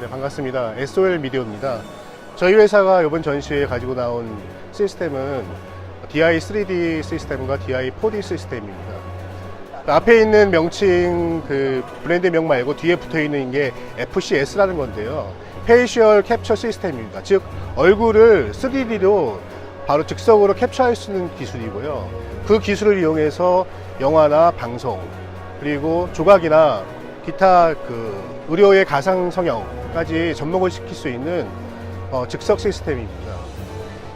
네, 반갑습니다. SOL 미디어입니다. 저희 회사가 이번 전시회에 가지고 나온 시스템은 DI 3D 시스템과 DI 4D 시스템입니다. 앞에 있는 명칭 그 브랜드명 말고 뒤에 붙어 있는 게 FCS라는 건데요. 페이셜 캡처 시스템입니다. 즉 얼굴을 3D로 바로 즉석으로 캡처할 수 있는 기술이고요. 그 기술을 이용해서 영화나 방송 그리고 조각이나 기타 그 의료의 가상 성형까지 접목을 시킬 수 있는 어, 즉석 시스템입니다.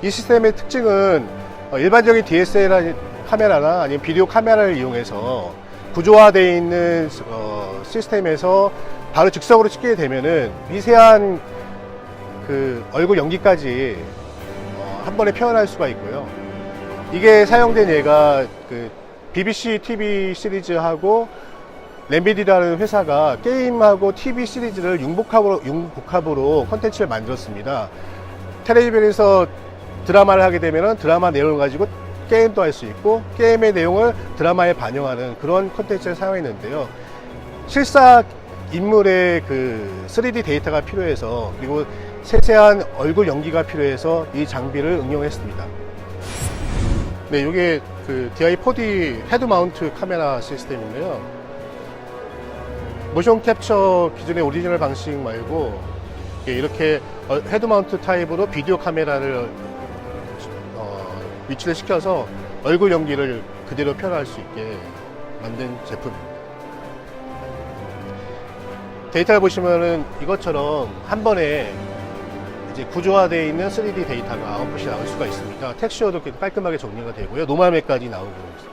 이 시스템의 특징은 어, 일반적인 DSLR 카메라나 아니면 비디오 카메라를 이용해서 구조화되어 있는 어, 시스템에서 바로 즉석으로 찍게 되면은 미세한 그 얼굴 연기까지 어, 한 번에 표현할 수가 있고요. 이게 사용된 예가 그 BBC TV 시리즈하고 램비디라는 회사가 게임하고 TV 시리즈를 융복합으로, 융복합으로 콘텐츠를 만들었습니다. 텔레비전에서 드라마를 하게 되면 드라마 내용을 가지고 게임도 할 수 있고 게임의 내용을 드라마에 반영하는 그런 콘텐츠를 사용했는데요. 실사 인물의 그 3D 데이터가 필요해서 그리고 세세한 얼굴 연기가 필요해서 이 장비를 응용했습니다. 네, 이게 그 DI4D 헤드 마운트 카메라 시스템인데요. 모션 캡처 기존의 오리지널 방식 말고 이렇게 어, 헤드 마운트 타입으로 비디오 카메라를 어, 위치를 시켜서 얼굴 연기를 그대로 표현할 수 있게 만든 제품입니다. 데이터를 보시면은 이것처럼 한 번에 이제 구조화되어 있는 3D 데이터가 아웃풋이 나올 수가 있습니다. 텍스처도 깔끔하게 정리가 되고요. 노멀맵까지 나오고 있습니다.